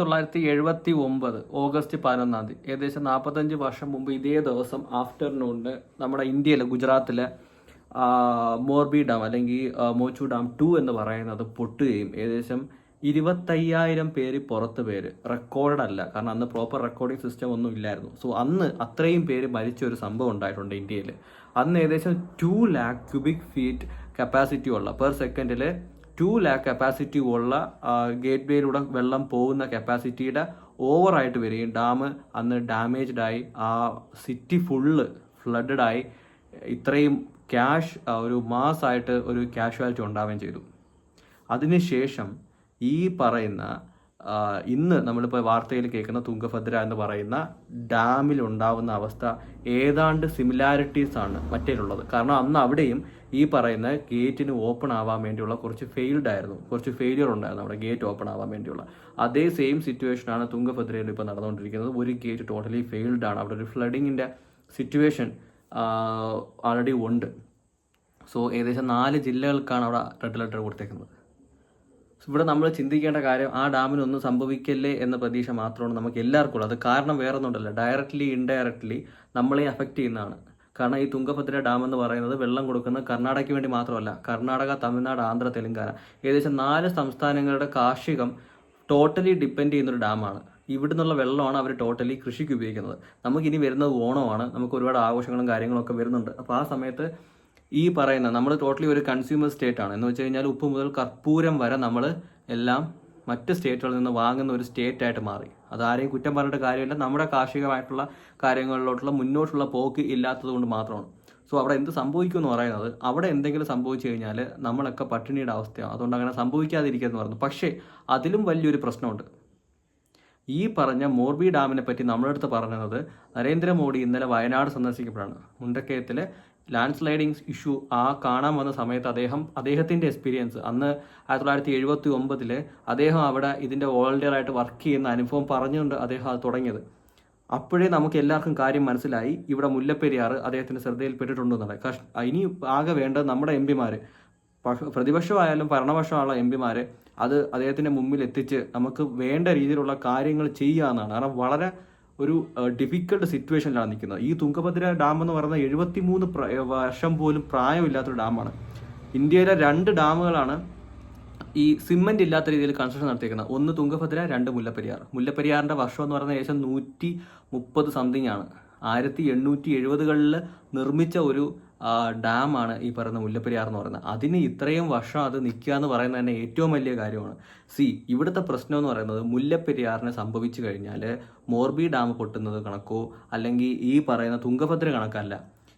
തൊള്ളായിരത്തി എഴുപത്തി ഒമ്പത് ഓഗസ്റ്റ് പതിനൊന്നാം തീയതി ഏകദേശം നാൽപ്പത്തഞ്ച് വർഷം മുമ്പ് ഇതേ ദിവസം ആഫ്റ്റർനൂണിന് നമ്മുടെ ഇന്ത്യയിലെ ഗുജറാത്തിലെ മോർബി ഡാം അല്ലെങ്കിൽ മോച്ചു ഡാം ടു എന്ന് പറയുന്നത് പൊട്ടുകയും ഏകദേശം ഇരുപത്തയ്യായിരം പേര് പുറത്ത് പേര് റെക്കോർഡ് അല്ല കാരണം അന്ന് പ്രോപ്പർ റെക്കോർഡിംഗ് സിസ്റ്റം ഒന്നും ഇല്ലായിരുന്നു. സോ അന്ന് അത്രയും പേര് മരിച്ച ഒരു സംഭവം ഉണ്ടായിട്ടുണ്ട് ഇന്ത്യയിൽ അന്ന് ഏകദേശം two lakh cubic feet capacity ഉള്ള പെർ സെക്കൻഡിൽ ടു ലാക്ക് കപ്പാസിറ്റി ഉള്ള ഗേറ്റ് വേയിലൂടെ വെള്ളം പോകുന്ന കപ്പാസിറ്റിയുടെ ഓവറായിട്ട് വരികയും ഡാം അന്ന് ഡാമേജ്ഡ് ആയി ആ സിറ്റി ഫുള്ള് ഫ്ലഡഡ് ആയി ഇത്രയും ക്യാഷ് ഒരു മാസമായിട്ട് ഒരു ക്യാഷ്വാലിറ്റി ഉണ്ടാവുകയും ചെയ്തു. അതിനുശേഷം ഈ പറയുന്ന ഇന്ന് നമ്മളിപ്പോൾ വാർത്തയിൽ കേൾക്കുന്ന തുങ്കഭദ്ര എന്ന് പറയുന്ന ഡാമിൽ ഉണ്ടാവുന്ന അവസ്ഥ ഏതാണ്ട് സിമിലാരിറ്റീസ് ആണ് മറ്റേലുള്ളത്. കാരണം അന്ന് അവിടെയും ഈ പറയുന്ന ഗേറ്റിന് ഓപ്പൺ ആവാൻ വേണ്ടിയുള്ള കുറച്ച് ഫെയിൽഡ് ആയിരുന്നു. കുറച്ച് ഫെയിലിയർ ഉണ്ടായിരുന്നു അവിടെ ഗേറ്റ് ഓപ്പൺ ആവാൻ വേണ്ടിയുള്ള. അതേ സെയിം സിറ്റുവേഷനാണ് തുങ്കഭദ്രയിൽ ഇപ്പോൾ നടന്നുകൊണ്ടിരിക്കുന്നത്. ഒരു ഗേറ്റ് ടോട്ടലി ഫെയിൽഡ് ആണ്. അവിടെ ഒരു ഫ്ലഡിങ്ങിന്റെ സിറ്റുവേഷൻ ആൾറെഡി ഉണ്ട്. സോ ഏകദേശം നാല് ജില്ലകൾക്കാണ് അവിടെ റെഡ് ലെറ്റർ കൊടുത്തേക്കുന്നത്. ഇവിടെ നമ്മൾ ചിന്തിക്കേണ്ട കാര്യം ആ ഡാമിനൊന്നും സംഭവിക്കല്ലേ എന്ന പ്രതീക്ഷ മാത്രമാണ് നമുക്ക് എല്ലാവർക്കും അത് കാരണം വേറെ ഒന്നുമല്ല ഡയറക്റ്റ്ലി ഇൻഡയറക്റ്റ്ലി നമ്മളെ അഫക്റ്റ് ചെയ്യുന്നതാണ്. കാരണം ഈ തുങ്കഭദ്ര ഡാം എന്ന് പറയുന്നത് വെള്ളം കൊടുക്കുന്നത് കർണാടകയ്ക്ക് വേണ്ടി മാത്രമല്ല കർണാടക തമിഴ്നാട് ആന്ധ്ര തെലങ്കാന ഏകദേശം നാല് സംസ്ഥാനങ്ങളുടെ കാർഷികം ടോട്ടലി ഡിപ്പെൻഡ് ചെയ്യുന്നൊരു ഡാമാണ്. ഇവിടെ നിന്നുള്ള വെള്ളമാണ് അവർ ടോട്ടലി കൃഷിക്ക് ഉപയോഗിക്കുന്നത്. നമുക്കിനി വരുന്നത് ഓണമാണ്. നമുക്ക് ഒരുപാട് ആഘോഷങ്ങളും കാര്യങ്ങളൊക്കെ വരുന്നുണ്ട്. അപ്പോൾ ആ സമയത്ത് ഈ പറയുന്ന നമ്മൾ ടോട്ടലി ഒരു കൺസ്യൂമർ സ്റ്റേറ്റ് ആണ്. എന്ന് വെച്ച് കഴിഞ്ഞാൽ ഉപ്പ് മുതൽ കർപ്പൂരം വരെ നമ്മൾ എല്ലാം മറ്റ് സ്റ്റേറ്റുകളിൽ നിന്ന് വാങ്ങുന്ന ഒരു സ്റ്റേറ്റ് ആയിട്ട് മാറി. അത് ആരെയും കുറ്റം പറഞ്ഞിട്ട് കാര്യമില്ല. നമ്മുടെ കാർഷികമായിട്ടുള്ള കാര്യങ്ങളിലോട്ടുള്ള മുന്നോട്ടുള്ള പോക്ക് ഇല്ലാത്തത് കൊണ്ട് മാത്രമാണ്. സോ അവിടെ എന്ത് സംഭവിക്കും എന്ന് പറയുന്നത് അവിടെ എന്തെങ്കിലും സംഭവിച്ചു കഴിഞ്ഞാൽ നമ്മളൊക്കെ പട്ടിണിയുടെ അവസ്ഥയാണ് അതുകൊണ്ട് അങ്ങനെ സംഭവിക്കാതിരിക്കുക എന്ന് പറയുന്നു. പക്ഷേ അതിലും വലിയൊരു പ്രശ്നമുണ്ട്. ഈ പറഞ്ഞ മോർബി ഡാമിനെ പറ്റി നമ്മളെടുത്ത് പറഞ്ഞത് നരേന്ദ്രമോദി ഇന്നലെ വയനാട് സന്ദർശിക്കപ്പെടാണ് മുണ്ടക്കയത്തിലെ ലാൻഡ് സ്ലൈഡിങ്സ് ഇഷ്യൂ ആ കാണാൻ വന്ന സമയത്ത് അദ്ദേഹം അദ്ദേഹത്തിന്റെ എക്സ്പീരിയൻസ് അന്ന് ആയിരത്തി തൊള്ളായിരത്തി എഴുപത്തി ഒമ്പതിൽ അദ്ദേഹം അവിടെ ഇതിന്റെ വോളണ്ടിയർ ആയിട്ട് വർക്ക് ചെയ്യുന്ന അനുഭവം പറഞ്ഞുകൊണ്ട് അദ്ദേഹം അത് തുടങ്ങിയത്. അപ്പോഴേ നമുക്ക് എല്ലാവർക്കും കാര്യം മനസ്സിലായി. ഇവിടെ മുല്ലപ്പെരിയാർ അദ്ദേഹത്തിന്റെ ശ്രദ്ധയിൽപ്പെട്ടിട്ടുണ്ടെന്നുള്ളത്. കഷ് ഇനി ആകെ വേണ്ടത് നമ്മുടെ എം പിമാർ പ്രതിപക്ഷമായാലും ഭരണപക്ഷമുള്ള എം പിമാർ അത് അദ്ദേഹത്തിന്റെ മുമ്പിൽ എത്തിച്ച് നമുക്ക് വേണ്ട രീതിയിലുള്ള കാര്യങ്ങൾ ചെയ്യുക എന്നാണ് കാരണം വളരെ ഒരു ഡിഫിക്കൽട്ട് സിറ്റുവേഷനിലാണ് നിൽക്കുന്നത്. ഈ തുങ്കഭദ്ര ഡാം എന്ന് പറയുന്നത് എഴുപത്തി മൂന്ന് വർഷം പോലും പ്രായമില്ലാത്തൊരു ഡാമാണ് ഇന്ത്യയിലെ രണ്ട് ഡാമുകളാണ് ഈ സിമെന്റ് ഇല്ലാത്ത രീതിയിൽ കൺസ്ട്രക്ഷൻ നടത്തിയിരിക്കുന്നത് ഒന്ന് തുങ്കഭദ്ര രണ്ട് മുല്ലപ്പെരിയാർ. മുല്ലപ്പെരിയാറിന്റെ വർഷം എന്ന് പറയുന്നത് ഏകദേശം നൂറ്റി മുപ്പത് സംതിങ് ആണ്. ആയിരത്തി എണ്ണൂറ്റി എഴുപതുകളിൽ നിർമ്മിച്ച ഒരു ഡാമാണ് ഈ പറയുന്ന മുല്ലപ്പെരിയാർ എന്ന് പറയുന്നത്. അതിന് ഇത്രയും വർഷം അത് നിൽക്കുക എന്ന് പറയുന്നത് തന്നെ ഏറ്റവും വലിയ കാര്യമാണ്. സി ഇവിടുത്തെ പ്രശ്നം എന്ന് പറയുന്നത് മുല്ലപ്പെരിയാറിന് സംഭവിച്ചു കഴിഞ്ഞാൽ മോർബി ഡാം പൊട്ടുന്നത് കണക്കോ അല്ലെങ്കിൽ ഈ പറയുന്ന തുങ്കഭദ്ര കണക്കല്ല.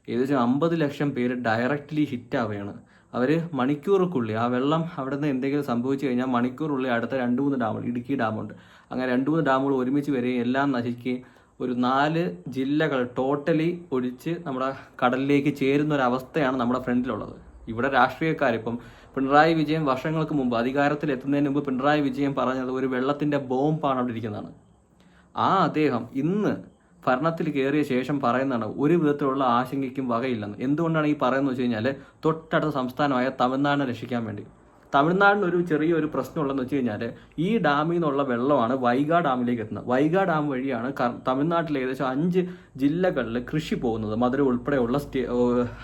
ഏകദേശം അമ്പത് ലക്ഷം പേര് ഡയറക്റ്റ്ലി ഹിറ്റ് ആവുകയാണ്. അവർ മണിക്കൂറുക്കുള്ളിൽ ആ വെള്ളം അവിടെ നിന്ന് എന്തെങ്കിലും സംഭവിച്ചു കഴിഞ്ഞാൽ മണിക്കൂറുള്ളിൽ അടുത്ത രണ്ട് മൂന്ന് ഡാമുകൾ ഇടുക്കി ഡാമുണ്ട്. അങ്ങനെ രണ്ട് മൂന്ന് ഡാമുകൾ ഒരുമിച്ച് വരികയും എല്ലാം നശിക്കുകയും ഒരു നാല് ജില്ലകൾ ടോട്ടലി ഒഴിച്ച് നമ്മുടെ കടലിലേക്ക് ചേരുന്ന ഒരു അവസ്ഥയാണ് നമ്മുടെ ഫ്രണ്ടിലുള്ളത്. ഇവിടെ രാഷ്ട്രീയക്കാരിപ്പം പിണറായി വിജയൻ വർഷങ്ങൾക്ക് മുമ്പ് അധികാരത്തിൽ എത്തുന്നതിന് മുമ്പ് പിണറായി വിജയൻ പറഞ്ഞത് ഒരു വെള്ളത്തിന്റെ ബോംബാണ് അവിടെ ഇരിക്കുന്നതാണ്. ആ അദ്ദേഹം ഇന്ന് ഭരണത്തിൽ കയറിയ ശേഷം പറയുന്നതാണ് ഒരു വിധത്തിലുള്ള ആശങ്കയ്ക്കും വകയില്ലെന്ന്. എന്തുകൊണ്ടാണ് ഈ പറയുന്നത് വെച്ച് കഴിഞ്ഞാൽ തൊട്ടടുത്ത സംസ്ഥാനമായ തമിഴ്നാടിനെ രക്ഷിക്കാൻ വേണ്ടി. തമിഴ്നാടിന് ഒരു ചെറിയൊരു പ്രശ്നമുള്ളതെന്ന് വെച്ച് കഴിഞ്ഞാൽ ഈ ഡാമിൽ നിന്നുള്ള വെള്ളമാണ് വൈഗാ ഡാമിലേക്ക് എത്തുന്നത്. വൈഗാ ഡാം വഴിയാണ് തമിഴ്നാട്ടിലെ ഏകദേശം അഞ്ച് ജില്ലകളിൽ കൃഷി പോകുന്നത്. മധുര ഉൾപ്പെടെയുള്ള സ്റ്റേ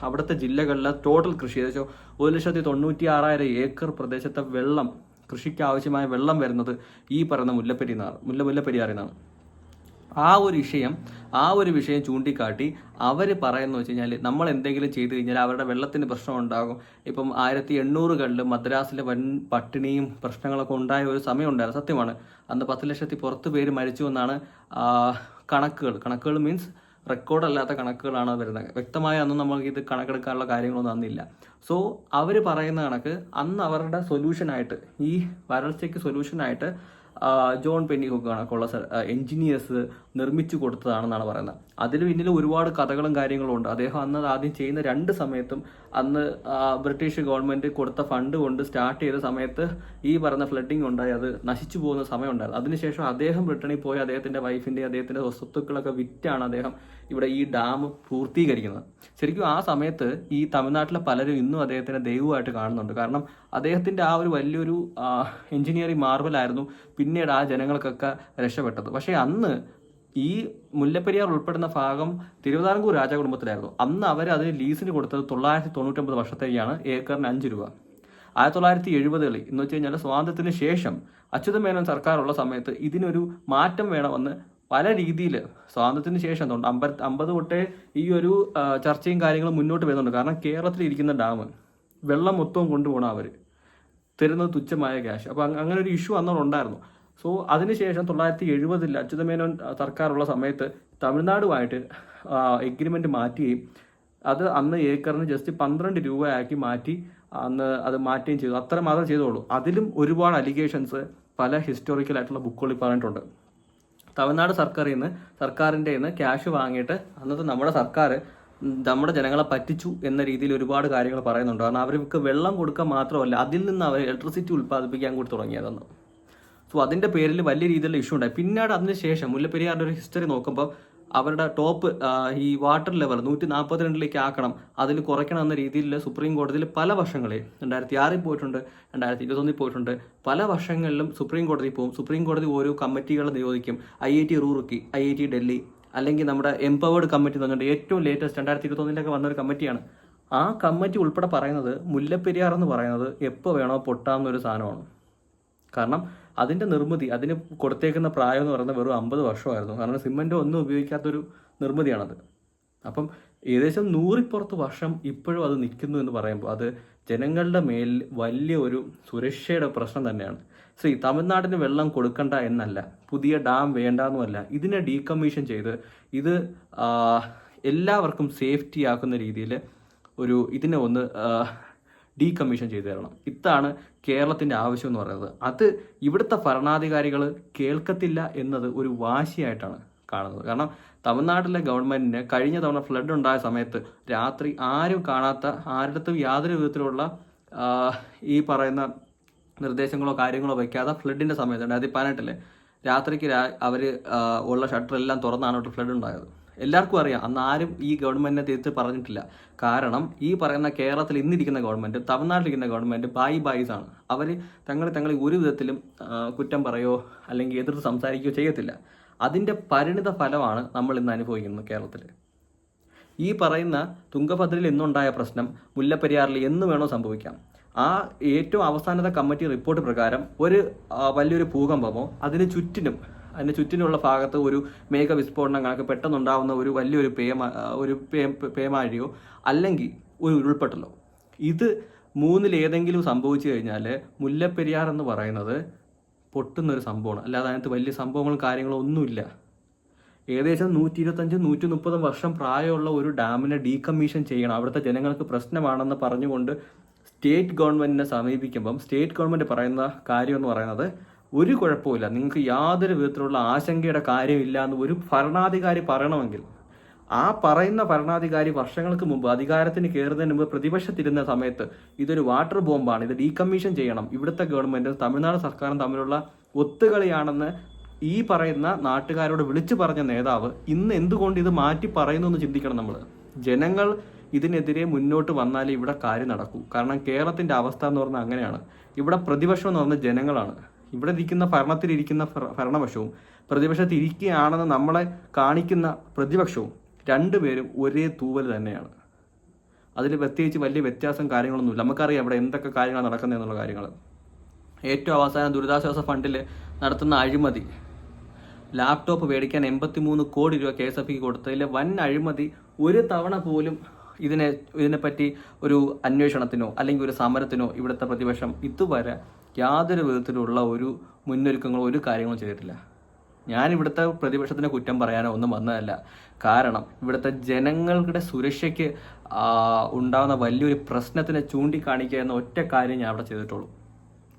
അവിടുത്തെ ജില്ലകളിലെ ടോട്ടൽ കൃഷി ഏകദേശം ഒരു ലക്ഷത്തി തൊണ്ണൂറ്റി ആറായിരം ഏക്കർ പ്രദേശത്തെ വെള്ളം കൃഷിക്ക് ആവശ്യമായ വെള്ളം വരുന്നത് ഈ പറയുന്ന മുല്ലപ്പെരിയാർ മുല്ല മുല്ലപ്പെരിയാറിൽ ആ ഒരു വിഷയം ആ ഒരു വിഷയം ചൂണ്ടിക്കാട്ടി അവർ പറയുന്നത് വെച്ച് കഴിഞ്ഞാൽ നമ്മൾ എന്തെങ്കിലും ചെയ്തു കഴിഞ്ഞാൽ അവരുടെ വെള്ളത്തിന് പ്രശ്നം ഉണ്ടാകും ഇപ്പം ആയിരത്തി എണ്ണൂറുകളിൽ മദ്രാസിലെ വൻ പട്ടിണിയും പ്രശ്നങ്ങളൊക്കെ ഉണ്ടായ ഒരു സമയം ഉണ്ടായിരുന്നു സത്യമാണ്. അന്ന് പത്ത് ലക്ഷത്തി പുറത്ത് പേര് മരിച്ചു എന്നാണ് കണക്കുകൾ. കണക്കുകൾ മീൻസ് റെക്കോർഡ് അല്ലാത്ത കണക്കുകളാണ് വരുന്നത്. വ്യക്തമായി അന്ന് നമുക്ക് ഇത് കണക്കെടുക്കാനുള്ള കാര്യങ്ങളൊന്നും അന്നില്ല. സോ അവർ പറയുന്ന കണക്ക് അന്ന് അവരുടെ സൊല്യൂഷനായിട്ട് ഈ വരൾച്ചയ്ക്ക് സൊല്യൂഷനായിട്ട് ജോൺ പെന്നിഹുക്ക് ഉള്ള എഞ്ചിനീയേഴ്സ് നിർമ്മിച്ചു കൊടുത്തതാണെന്നാണ് പറയുന്നത്. അതിൽ പിന്നിൽ ഒരുപാട് കഥകളും കാര്യങ്ങളും ഉണ്ട്. അദ്ദേഹം അന്ന് ആദ്യം ചെയ്യുന്ന രണ്ട് സമയത്തും അന്ന് ബ്രിട്ടീഷ് ഗവൺമെന്റ് കൊടുത്ത ഫണ്ട് കൊണ്ട് സ്റ്റാർട്ട് ചെയ്ത സമയത്ത് ഈ പറഞ്ഞ ഫ്ലഡിങ് ഉണ്ടായി. അത് നശിച്ചു പോകുന്ന സമയം ഉണ്ടായിരുന്നു. അതിനുശേഷം അദ്ദേഹം ബ്രിട്ടനിൽ പോയി അദ്ദേഹത്തിന്റെ വൈഫിന്റെ അദ്ദേഹത്തിന്റെ സ്വത്തുക്കളൊക്കെ വിറ്റാണ് അദ്ദേഹം ഇവിടെ ഈ ഡാം പൂർത്തീകരിക്കുന്നത്. ശരിക്കും ആ സമയത്ത് ഈ തമിഴ്നാട്ടിലെ പലരും ഇന്നും അദ്ദേഹത്തിനെ ദൈവമായിട്ട് കാണുന്നുണ്ട്. കാരണം അദ്ദേഹത്തിന്റെ ആ ഒരു വലിയൊരു എഞ്ചിനീയറിംഗ് മാർവലായിരുന്നു പിന്നീട് ആ ജനങ്ങൾക്കൊക്കെ രക്ഷപ്പെട്ടത്. പക്ഷേ അന്ന് ഈ മുല്ലപ്പെരിയാർ ഉൾപ്പെടുന്ന ഭാഗം തിരുവിതാംകൂർ രാജകുടുംബത്തിലായിരുന്നു. അന്ന് അവർ അതിന് ലീസിന് കൊടുത്തത് തൊള്ളായിരത്തി തൊണ്ണൂറ്റൊമ്പത് വർഷത്തേക്കാണ് ഏക്കറിന് അഞ്ച് രൂപ. ആയിരത്തി തൊള്ളായിരത്തി എഴുപതുകളിൽ എന്ന് വെച്ച് കഴിഞ്ഞാൽ സ്വാതന്ത്ര്യത്തിന് ശേഷം അച്യുതമേനോൻ സർക്കാരുള്ള സമയത്ത് ഇതിനൊരു മാറ്റം വേണമെന്ന് പല രീതിയിൽ സ്വാതന്ത്ര്യത്തിന് ശേഷം എന്തുകൊണ്ട് അമ്പത് അമ്പത് തൊട്ടേ ഈ ഒരു ചർച്ചയും കാര്യങ്ങളും മുന്നോട്ട് വരുന്നുണ്ട്. കാരണം കേരളത്തിൽ ഇരിക്കുന്ന ഡാം വെള്ളം മൊത്തവും കൊണ്ടുപോകണം അവർ തരുന്നത് തുച്ഛമായ ക്യാഷ് അപ്പോൾ അങ്ങനെ ഒരു ഇഷ്യൂ അന്നോട് ഉണ്ടായിരുന്നു. സോ അതിനുശേഷം തൊള്ളായിരത്തി എഴുപതിൽ അച്യുതമേനോൻ സർക്കാരുള്ള സമയത്ത് തമിഴ്നാടുമായിട്ട് എഗ്രിമെന്റ് മാറ്റുകയും അത് അന്ന് ഏക്കറിന് ജസ്റ്റ് പന്ത്രണ്ട് രൂപയാക്കി മാറ്റി അന്ന് അത് മാറ്റുകയും ചെയ്തു. അത്ര മാത്രം ചെയ്തോളൂ അതിലും ഒരുപാട് അലിഗേഷൻസ് പല ഹിസ്റ്റോറിക്കൽ ആയിട്ടുള്ള ബുക്കുകളിൽ പറഞ്ഞിട്ടുണ്ട്. തമിഴ്നാട് സർക്കാരിൽ നിന്ന് സർക്കാരിന്റെ നിന്ന് ക്യാഷ് വാങ്ങിയിട്ട് അന്നത്തെ നമ്മുടെ സർക്കാർ നമ്മുടെ ജനങ്ങളെ പറ്റിച്ചു എന്ന രീതിയിൽ ഒരുപാട് കാര്യങ്ങൾ പറയുന്നുണ്ട്. കാരണം അവർക്ക് വെള്ളം കൊടുക്കാൻ മാത്രമല്ല അതിൽ നിന്ന് അവർ ഇലക്ട്രിസിറ്റി ഉൽപ്പാദിപ്പിക്കാൻ കൂടി തുടങ്ങിയതെന്ന്. സോ അതിന്റെ പേരിൽ വലിയ രീതിയിലുള്ള ഇഷ്യൂ ഉണ്ടായി. പിന്നീട് അതിന് ശേഷം മുല്ലപ്പെരിയാറിന്റെ ഒരു ഹിസ്റ്ററി നോക്കുമ്പോൾ അവരുടെ ടോപ്പ് ഈ വാട്ടർ ലെവൽ നൂറ്റി നാൽപ്പത്തിരണ്ടിലേക്ക് ആക്കണം അതിൽ കുറയ്ക്കണം എന്ന രീതിയിൽ സുപ്രീം കോടതിയിൽ പല വർഷങ്ങളിൽ രണ്ടായിരത്തി ആറിൽ പോയിട്ടുണ്ട് രണ്ടായിരത്തി ഇരുപത്തൊന്നിൽ പോയിട്ടുണ്ട് പല വർഷങ്ങളിലും സുപ്രീം കോടതി പോകും സുപ്രീം കോടതി ഓരോ കമ്മിറ്റികളെ നിയോഗിക്കും. I I T Roorkee I I T Delhi അല്ലെങ്കിൽ നമ്മുടെ എംപവേർഡ് കമ്മിറ്റി എന്ന് ഏറ്റവും ലേറ്റസ്റ്റ് രണ്ടായിരത്തി ഇരുപത്തൊന്നിലൊക്കെ വന്ന ഒരു കമ്മിറ്റിയാണ് ആ കമ്മിറ്റി ഉൾപ്പെടെ പറയുന്നത് മുല്ലപ്പെരിയാർ എന്ന് പറയുന്നത് എപ്പോൾ വേണോ ഒരു സാധനമാണ്. കാരണം അതിന്റെ നിർമ്മിതി അതിന് കൊടുത്തേക്കുന്ന പ്രായം എന്ന് പറയുന്നത് വെറും അമ്പത് വർഷമായിരുന്നു. കാരണം സിമന്റ് ഒന്നും ഉപയോഗിക്കാത്തൊരു നിർമ്മിതിയാണത്. അപ്പം ഏകദേശം നൂറിപ്പുറത്ത് വർഷം ഇപ്പോഴും അത് നിൽക്കുന്നു എന്ന് പറയുമ്പോൾ അത് ജനങ്ങളുടെ മേൽ വലിയ ഒരു സുരക്ഷയുടെ പ്രശ്നം തന്നെയാണ്. സി തമിഴ്നാടിന് വെള്ളം കൊടുക്കണ്ട എന്നല്ല പുതിയ ഡാം വേണ്ട എന്നുമല്ല ഇതിനെ ഡീകമ്മീഷൻ ചെയ്ത് ഇത് എല്ലാവർക്കും സേഫ്റ്റി ആക്കുന്ന രീതിയിൽ ഒരു ഇതിനെ ഒന്ന് ഡീകമ്മീഷൻ ചെയ്തു തരണം. ഇതാണ് കേരളത്തിന്റെ ആവശ്യം എന്ന് പറയുന്നത്. അത് ഇവിടുത്തെ ഭരണാധികാരികൾ കേൾക്കത്തില്ല എന്നത് ഒരു വാശിയായിട്ടാണ് കാണുന്നത്. കാരണം തമിഴ്നാട്ടിലെ ഗവൺമെന്റിന് കഴിഞ്ഞ തവണ ഫ്ലഡ് ഉണ്ടായ സമയത്ത് രാത്രി ആരും കാണാത്ത ആരുടെ യാതൊരു വിധത്തിലുള്ള ഈ പറയുന്ന നിർദ്ദേശങ്ങളോ കാര്യങ്ങളോ വയ്ക്കാതെ ഫ്ലഡിന്റെ സമയത്ത് രണ്ടായിരത്തി പതിനെട്ടിലെ രാത്രിക്ക് രാ- അവർ ഉള്ള ഷട്ടർ എല്ലാം തുറന്നാണ് അവിടെ ഫ്ലഡ് ഉണ്ടായത്. എല്ലാവർക്കും അറിയാം. അന്ന് ആരും ഈ ഗവൺമെന്റിനെ തിരിച്ച് പറഞ്ഞിട്ടില്ല. കാരണം ഈ പറയുന്ന കേരളത്തിൽ ഇന്നിരിക്കുന്ന ഗവൺമെന്റ് തമിഴ്നാട്ടിലിരിക്കുന്ന ഗവൺമെന്റ് ബായി ബായിസ് ആണ്. അവർ തങ്ങളെ തങ്ങളെ ഒരു വിധത്തിലും കുറ്റം പറയോ അല്ലെങ്കിൽ എതിർത്ത് സംസാരിക്കുകയോ ചെയ്യത്തില്ല. അതിന്റെ പരിണിത ഫലമാണ് നമ്മൾ ഇന്ന് അനുഭവിക്കുന്നത് കേരളത്തിൽ ഈ പറയുന്ന തുങ്കഭദ്രയിൽ ഇന്നുണ്ടായ പ്രശ്നം മുല്ലപ്പെരിയാറിൽ എന്ന് വേണോ സംഭവിക്കാം. ആ ഏറ്റവും അവസാനത്തെ കമ്മിറ്റി റിപ്പോർട്ട് പ്രകാരം ഒരു വലിയൊരു ഭൂകമ്പമോ അതിന് ചുറ്റിനും അതിന് ചുറ്റിനുള്ള ഭാഗത്ത് ഒരു മേഘ വിസ്ഫോടനം കണക്ക് പെട്ടെന്നുണ്ടാവുന്ന ഒരു വലിയൊരു പേമ ഒരു പേമാഴിയോ അല്ലെങ്കിൽ ഒരു ഉരുൾപൊട്ടലോ. ഇത് മൂന്നിൽ ഏതെങ്കിലും സംഭവിച്ചു കഴിഞ്ഞാൽ മുല്ലപ്പെരിയാർ എന്ന് പറയുന്നത് പൊട്ടുന്നൊരു സംഭവമാണ്. അല്ലാതെ അതിനകത്ത് വലിയ സംഭവങ്ങളും കാര്യങ്ങളും ഒന്നുമില്ല. ഏകദേശം നൂറ്റി ഇരുപത്തഞ്ച് നൂറ്റി മുപ്പതും വർഷം പ്രായമുള്ള ഒരു ഡാമിനെ ഡീകമ്മീഷൻ ചെയ്യണം. അവിടുത്തെ ജനങ്ങൾക്ക് പ്രശ്നമാണെന്ന് പറഞ്ഞുകൊണ്ട് സ്റ്റേറ്റ് ഗവൺമെന്റിനെ സമീപിക്കുമ്പം സ്റ്റേറ്റ് ഗവൺമെന്റ് പറയുന്ന കാര്യം എന്ന് പറയുന്നത് ഒരു കുഴപ്പമില്ല നിങ്ങൾക്ക് യാതൊരു വിധത്തിലുള്ള ആശങ്കയുടെ കാര്യമില്ല എന്ന് ഒരു ഭരണാധികാരി പറയണമെങ്കിൽ ആ പറയുന്ന ഭരണാധികാരി വർഷങ്ങൾക്ക് മുമ്പ് അധികാരത്തിന് കയറുന്നതിന് മുമ്പ് പ്രതിപക്ഷത്തിരുന്ന സമയത്ത് ഇതൊരു വാട്ടർ ബോംബാണ്. ഇത് ഡീകമ്മീഷൻ ചെയ്യണം. ഇവിടുത്തെ ഗവൺമെന്റ് തമിഴ്നാട് സർക്കാരും തമ്മിലുള്ള ഒത്തുകളിയാണെന്ന് ഈ പറയുന്ന നാട്ടുകാരോട് വിളിച്ചു പറഞ്ഞ നേതാവ് ഇന്ന് എന്തുകൊണ്ട് ഇത് മാറ്റി പറയുന്നു എന്ന് ചിന്തിക്കണം നമ്മൾ ജനങ്ങൾ ഇതിനെതിരെ മുന്നോട്ട് വന്നാലേ ഇവിടെ കാര്യം നടക്കൂ. കാരണം കേരളത്തിന്റെ അവസ്ഥ എന്ന് പറഞ്ഞാൽ അങ്ങനെയാണ്. ഇവിടെ പ്രതിപക്ഷം എന്ന് പറഞ്ഞാൽ ജനങ്ങളാണ്. ഇവിടെ ഇരിക്കുന്ന ഭരണത്തിലിരിക്കുന്ന ഭര- ഭരണപക്ഷവും പ്രതിപക്ഷത്തിൽ ഇരിക്കുകയാണെന്ന് നമ്മളെ കാണിക്കുന്ന പ്രതിപക്ഷവും രണ്ടുപേരും ഒരേ തൂവൽ തന്നെയാണ്. അതിൽ പ്രത്യേകിച്ച് വലിയ വ്യത്യാസം കാര്യങ്ങളൊന്നുമില്ല. നമുക്കറിയാം ഇവിടെ എന്തൊക്കെ കാര്യങ്ങൾ നടക്കുന്നതെന്നുള്ള കാര്യങ്ങൾ. ഏറ്റവും അവസാനം ദുരിതാശ്വാസ ഫണ്ടിൽ നടത്തുന്ന അഴിമതി. ലാപ്ടോപ്പ് മേടിക്കാൻ എൺപത്തിമൂന്ന് കോടി രൂപ കെ എസ് എഫ് ഇക്ക് കൊടുത്തതിൽ വൻ അഴിമതി. ഒരു തവണ പോലും ഇതിനെ ഇതിനെപ്പറ്റി ഒരു അന്വേഷണത്തിനോ അല്ലെങ്കിൽ ഒരു സമരത്തിനോ ഇവിടുത്തെ പ്രതിപക്ഷം ഇതുവരെ യാതൊരു വിധത്തിലുള്ള ഒരു മുന്നൊരുക്കങ്ങളോ ഒരു കാര്യങ്ങളും ചെയ്തിട്ടില്ല. ഞാൻ ഇവിടുത്തെ പ്രതിപക്ഷത്തിന് കുറ്റം പറയാനോ ഒന്നും വന്നതല്ല. കാരണം ഇവിടുത്തെ ജനങ്ങളുടെ സുരക്ഷയ്ക്ക് ഉണ്ടാകുന്ന വലിയൊരു പ്രശ്നത്തിനെ ചൂണ്ടിക്കാണിക്കുക എന്ന ഒറ്റ കാര്യം ഞാൻ അവിടെ ചെയ്തിട്ടുള്ളൂ.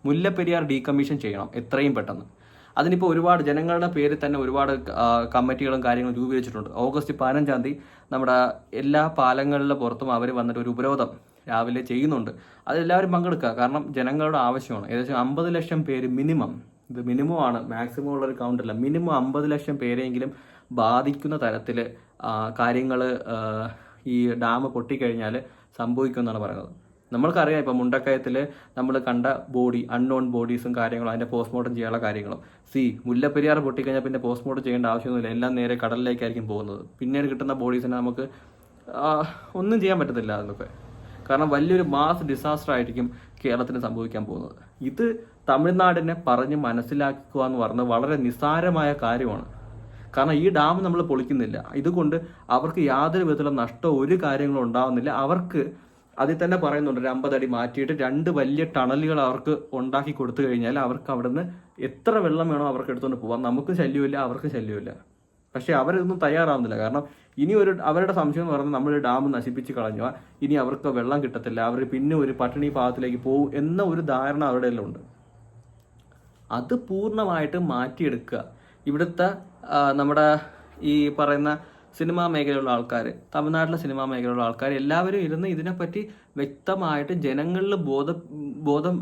മുല്ലപ്പെരിയാർ ഡീകമ്മീഷൻ ചെയ്യണം എത്രയും പെട്ടെന്ന്. അതിനിപ്പോൾ ഒരുപാട് ജനങ്ങളുടെ പേരിൽ തന്നെ ഒരുപാട് കമ്മിറ്റികളും കാര്യങ്ങളും രൂപീകരിച്ചിട്ടുണ്ട്. ഓഗസ്റ്റ് പതിനഞ്ചാം തീയതി നമ്മുടെ എല്ലാ പാലങ്ങളിലെ പുറത്തും അവർ വന്നിട്ട് ഒരു ഉപരോധം രാവിലെ ചെയ്യുന്നുണ്ട്. അതെല്ലാവരും പങ്കെടുക്കുക. കാരണം ജനങ്ങളുടെ ആവശ്യമാണ്. ഏകദേശം അമ്പത് ലക്ഷം പേര് മിനിമം. ഇത് മിനിമം ആണ്. മാക്സിമം ഉള്ളൊരു കൗണ്ടല്ല മിനിമം അമ്പത് ലക്ഷം പേരെങ്കിലും ബാധിക്കുന്ന തരത്തിൽ കാര്യങ്ങൾ ഈ ഡാം പൊട്ടിക്കഴിഞ്ഞാൽ സംഭവിക്കുമെന്നാണ് പറയുന്നത്. നമ്മൾക്കറിയാം ഇപ്പം മുണ്ടക്കയത്തിൽ നമ്മൾ കണ്ട ബോഡി അൺനോൺ ബോഡീസും കാര്യങ്ങളും അതിന്റെ പോസ്റ്റ്മോർട്ടം ചെയ്യാനുള്ള കാര്യങ്ങളും. സി മുല്ലപ്പെരിയാർ പൊട്ടിക്കഴിഞ്ഞാൽ പിന്നെ പോസ്റ്റ്മോർട്ടം ചെയ്യേണ്ട ആവശ്യമൊന്നുമില്ല. എല്ലാം നേരെ കടലിലേക്കായിരിക്കും പോകുന്നത്. പിന്നീട് കിട്ടുന്ന ബോഡീസിനെ നമുക്ക് ഒന്നും ചെയ്യാൻ പറ്റത്തില്ല അതൊക്കെ. കാരണം വലിയൊരു മാസ് ഡിസാസ്റ്റർ ആയിരിക്കും കേരളത്തിന് സംഭവിക്കാൻ പോകുന്നത്. ഇത് തമിഴ്നാടിനെ പറഞ്ഞ് മനസ്സിലാക്കുക എന്ന് പറഞ്ഞത് വളരെ നിസ്സാരമായ കാര്യമാണ്. കാരണം ഈ ഡാം നമ്മൾ പൊളിക്കുന്നില്ല. ഇതുകൊണ്ട് അവർക്ക് യാതൊരു വിധത്തിലുള്ള നഷ്ടമോ ഒരു കാര്യങ്ങളും ഉണ്ടാവുന്നില്ല. അവർക്ക് അതിൽ തന്നെ പറയുന്നുണ്ട് ഒരു അമ്പതടി മാറ്റിയിട്ട് രണ്ട് വലിയ ടണലുകൾ അവർക്ക് ഉണ്ടാക്കി കൊടുത്തു കഴിഞ്ഞാൽ അവർക്ക് അവിടുന്ന് എത്ര വെള്ളം വേണോ അവർക്ക് എടുത്തുകൊണ്ട് പോവാം. നമുക്ക് ശല്യമില്ല അവർക്ക് ശല്യമില്ല പക്ഷെ അവരൊന്നും തയ്യാറാവുന്നില്ല. കാരണം ഇനി ഒരു അവരുടെ സംശയം എന്ന് പറഞ്ഞാൽ നമ്മൾ ഡാം നശിപ്പിച്ച് കളഞ്ഞു. ഇനി അവർക്ക് വെള്ളം കിട്ടത്തില്ല. അവർ പിന്നെ ഒരു പട്ടിണി പാകത്തിലേക്ക് പോകും എന്ന ഒരു ധാരണ അവരുടെ എല്ലാം ഉണ്ട് അത് പൂർണമായിട്ട് മാറ്റിയെടുക്കുക. ഇവിടുത്തെ നമ്മുടെ ഈ പറയുന്ന സിനിമാ മേഖലയിലുള്ള ആൾക്കാർ തമിഴ്നാട്ടിലെ സിനിമാ മേഖലയിലുള്ള ആൾക്കാർ എല്ലാവരും ഇരുന്ന് ഇതിനെപ്പറ്റി വ്യക്തമായിട്ട് ജനങ്ങളിൽ ബോധ ബോധം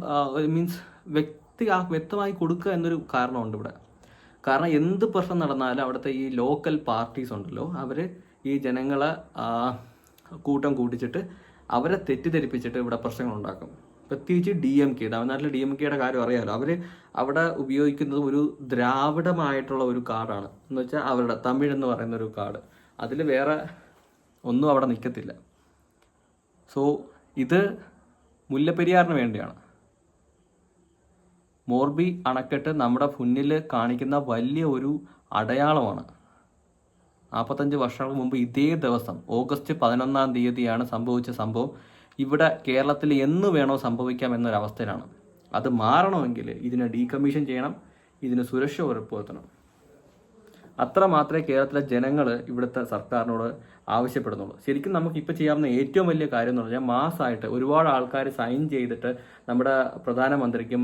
മീൻസ് വ്യക്തി വ്യക്തമായി കൊടുക്കുക എന്നൊരു കാരണമുണ്ട് ഇവിടെ. കാരണം എന്ത് പ്രശ്നം നടന്നാലും അവിടുത്തെ ഈ ലോക്കൽ പാർട്ടീസ് ഉണ്ടല്ലോ അവർ ഈ ജനങ്ങളെ കൂട്ടം കൂട്ടിച്ചിട്ട് അവരെ തെറ്റിദ്ധരിപ്പിച്ചിട്ട് ഇവിടെ പ്രശ്നങ്ങൾ ഉണ്ടാക്കും. പ്രത്യേകിച്ച് ഡി എം കെ തമിഴ്നാട്ടിലെ ഡി എം കെയുടെ കാര്യം അറിയാമല്ലോ അവർ അവിടെ ഉപയോഗിക്കുന്നത് ഒരു ദ്രാവിഡമായിട്ടുള്ള ഒരു കാർഡാണ് എന്ന് വെച്ചാൽ അവരുടെ തമിഴ് എന്ന് പറയുന്ന ഒരു കാർഡ് അതിൽ വേറെ ഒന്നും അവിടെ നിൽക്കത്തില്ല സോ ഇത് മുല്ലപ്പെരിയാറിന് വേണ്ടിയാണ്. മോർബി അണക്കെട്ട് നമ്മുടെ മുന്നിൽ കാണിക്കുന്ന വലിയ ഒരു അടയാളമാണ്. നാൽപ്പത്തഞ്ച് വർഷങ്ങൾക്ക് മുമ്പ് ഇതേ ദിവസം ഓഗസ്റ്റ് പതിനൊന്നാം തീയതിയാണ് സംഭവിച്ച സംഭവം. ഇവിടെ കേരളത്തിൽ എന്ന് വേണോ സംഭവിക്കാം എന്നൊരവസ്ഥയിലാണ്. അത് മാറണമെങ്കിൽ ഇതിനെ ഡീകമ്മീഷൻ ചെയ്യണം ഇതിന് സുരക്ഷ ഉറപ്പുവരുത്തണം. അത്ര മാത്രമേ കേരളത്തിലെ ജനങ്ങൾ ഇവിടുത്തെ സർക്കാരിനോട് ആവശ്യപ്പെടുന്നുള്ളൂ. ശരിക്കും നമുക്ക് ഇപ്പോൾ ചെയ്യാവുന്ന ഏറ്റവും വലിയ കാര്യം എന്ന് പറഞ്ഞാൽ മാസമായിട്ട് ഒരുപാട് ആൾക്കാർ സൈൻ ചെയ്തിട്ട് നമ്മുടെ പ്രധാനമന്ത്രിക്കും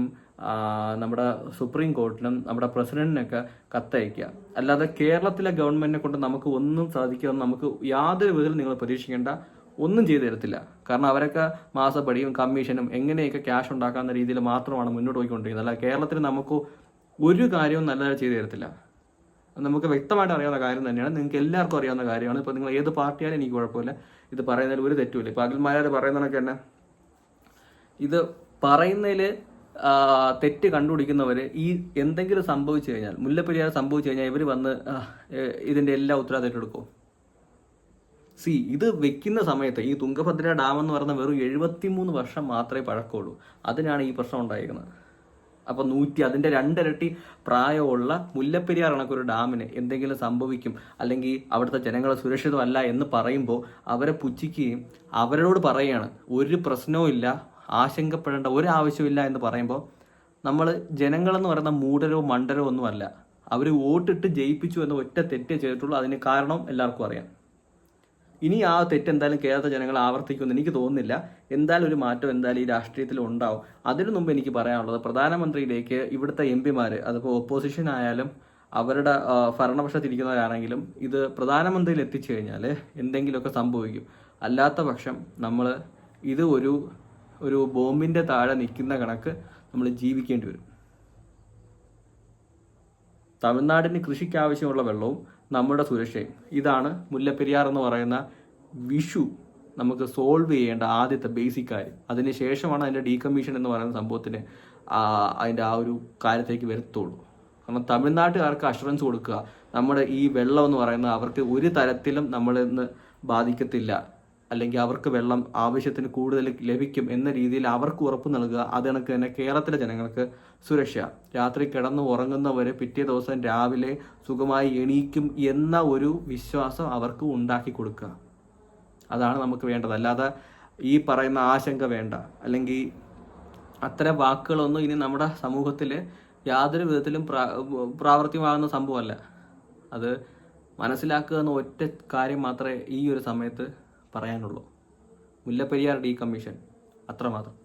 നമ്മുടെ സുപ്രീം കോർട്ടിനും നമ്മുടെ പ്രസിഡന്റിനൊക്കെ കത്തയക്കുക. അല്ലാതെ കേരളത്തിലെ ഗവൺമെന്റിനെ കൊണ്ട് നമുക്ക് ഒന്നും സാധിക്കുമെന്ന് നമുക്ക് യാതൊരു വിധത്തിലും നിങ്ങൾ പ്രതീക്ഷിക്കേണ്ട ഒന്നും ചെയ്തു തരത്തില്ല. കാരണം അവരൊക്കെ മാസപ്പടിയും കമ്മീഷനും എങ്ങനെയൊക്കെ ക്യാഷ് ഉണ്ടാക്കാവുന്ന രീതിയിൽ മാത്രമാണ് മുന്നോട്ട് പോയിക്കൊണ്ടിരിക്കുന്നത്. അല്ല കേരളത്തിൽ നമുക്ക് ഒരു കാര്യവും നല്ലതായി ചെയ്തു തരത്തില്ല. നമുക്ക് വ്യക്തമായിട്ട് അറിയാവുന്ന കാര്യം തന്നെയാണ്. നിങ്ങൾക്ക് എല്ലാവർക്കും അറിയാവുന്ന കാര്യമാണ്. ഇപ്പോൾ നിങ്ങൾ ഏത് പാർട്ടിയാലും എനിക്ക് കുഴപ്പമില്ല. ഇത് പറയുന്നതിൽ ഒരു തെറ്റുമില്ല. ഇപ്പോൾ അഖിൽമാരാർ പറയുന്നതൊക്കെ തന്നെ ഇത് പറയുന്നതിൽ തെറ്റ് കണ്ടുപിടിക്കുന്നവർ ഈ എന്തെങ്കിലും സംഭവിച്ചു കഴിഞ്ഞാൽ മുല്ലപ്പെരിയാർ സംഭവിച്ചു കഴിഞ്ഞാൽ ഇവർ വന്ന് ഇതിന്റെ എല്ലാ ഉത്തരവാദിത്തം എടുക്കും സി ഇത് വെക്കുന്ന സമയത്ത് ഈ തുങ്കഭദ്ര ഡാം എന്ന് പറയുന്ന വെറും എഴുപത്തിമൂന്ന് വർഷം മാത്രമേ പഴക്കമുള്ളൂ. അതിനാണ് ഈ പ്രശ്നം ഉണ്ടായിരിക്കുന്നത്. അപ്പൊ നൂറ്റി അതിന്റെ രണ്ടിരട്ടി പ്രായമുള്ള മുല്ലപ്പെരിയാർ കണക്കൊരു ഡാമിന് എന്തെങ്കിലും സംഭവിക്കും അല്ലെങ്കിൽ അവിടുത്തെ ജനങ്ങൾ സുരക്ഷിതമല്ല എന്ന് പറയുമ്പോൾ അവരെ പുച്ഛിക്കുകയും അവരോട് പറയുകയാണ് ഒരു പ്രശ്നവും ഇല്ല ആശങ്കപ്പെടേണ്ട ഒരു ആവശ്യമില്ല എന്ന് പറയുമ്പോൾ നമ്മൾ ജനങ്ങളെന്ന് പറയുന്ന മൂഢരോ മണ്ടരോ ഒന്നുമല്ല. അവർ വോട്ടിട്ട് ജയിപ്പിച്ചു എന്ന ഒറ്റ തെറ്റേ ചെയ്തിട്ടുള്ളൂ. അതിന് കാരണം എല്ലാവർക്കും അറിയാം. ഇനി ആ തെറ്റ് എന്തായാലും കേരളത്തെ ജനങ്ങൾ ആവർത്തിക്കുമെന്ന് എനിക്ക് തോന്നുന്നില്ല. എന്തായാലും ഒരു മാറ്റം എന്തായാലും ഈ രാഷ്ട്രീയത്തിൽ ഉണ്ടാവും. അതിനു മുമ്പ് എനിക്ക് പറയാനുള്ളത് പ്രധാനമന്ത്രിയിലേക്ക് ഇവിടുത്തെ എം പിമാർ അതിപ്പോൾ ഓപ്പോസിഷൻ ആയാലും അവരുടെ ഭരണപക്ഷത്തിരിക്കുന്നവരാണെങ്കിലും ഇത് പ്രധാനമന്ത്രിയിൽ എത്തിച്ചു കഴിഞ്ഞാൽ എന്തെങ്കിലുമൊക്കെ സംഭവിക്കും. അല്ലാത്ത പക്ഷം നമ്മൾ ഇത് ഒരു ഒരു ബോംബിന്റെ താഴെ നിൽക്കുന്ന കണക്ക് നമ്മൾ ജീവിക്കേണ്ടി വരും. തമിഴ്നാടിന് കൃഷിക്ക് ആവശ്യമുള്ള വെള്ളവും നമ്മുടെ സുരക്ഷയും. ഇതാണ് മുല്ലപ്പെരിയാർ എന്ന് പറയുന്ന വിഷു നമുക്ക് സോൾവ് ചെയ്യേണ്ട ആദ്യത്തെ ബേസിക് കാര്യം. അതിന് ശേഷമാണ് അതിന്റെ ഡീകമ്മീഷൻ എന്ന് പറയുന്ന സംഭവത്തിന് അതിന്റെ ആ ഒരു കാര്യത്തേക്ക് വരത്തുള്ളൂ. കാരണം തമിഴ്നാട്ടുകാർക്ക് അഷുറൻസ് കൊടുക്കുക നമ്മുടെ ഈ വെള്ളം എന്ന് പറയുന്നത് അവർക്ക് ഒരു തരത്തിലും നമ്മളിന്ന് ബാധിക്കത്തില്ല. അല്ലെങ്കിൽ അവർക്ക് വെള്ളം ആവശ്യത്തിന് കൂടുതൽ ലഭിക്കും എന്ന രീതിയിൽ അവർക്ക് ഉറപ്പ് നൽകുക അത് കണക്ക് തന്നെ കേരളത്തിലെ ജനങ്ങൾക്ക് സുരക്ഷ. രാത്രി കിടന്ന് ഉറങ്ങുന്നവർ പിറ്റേ ദിവസം രാവിലെ സുഖമായി എണീക്കും എന്ന ഒരു വിശ്വാസം അവർക്ക് ഉണ്ടാക്കി കൊടുക്കുക. അതാണ് നമുക്ക് വേണ്ടത്. അല്ലാതെ ഈ പറയുന്ന ആശങ്ക വേണ്ട. അല്ലെങ്കിൽ അത്തരം വാക്കുകളൊന്നും ഇനി നമ്മുടെ സമൂഹത്തിൽ യാതൊരു വിധത്തിലും പ്രാ പ്രാവർത്തികമാകുന്ന സംഭവമല്ല. അത് മനസ്സിലാക്കുക എന്ന ഒറ്റ കാര്യം മാത്രമേ ഈ ഒരു സമയത്ത് പറയാനുള്ളൂ. മുല്ലപ്പെരിയാർ ഡി കമ്മീഷൻ അത്രമാത്രം.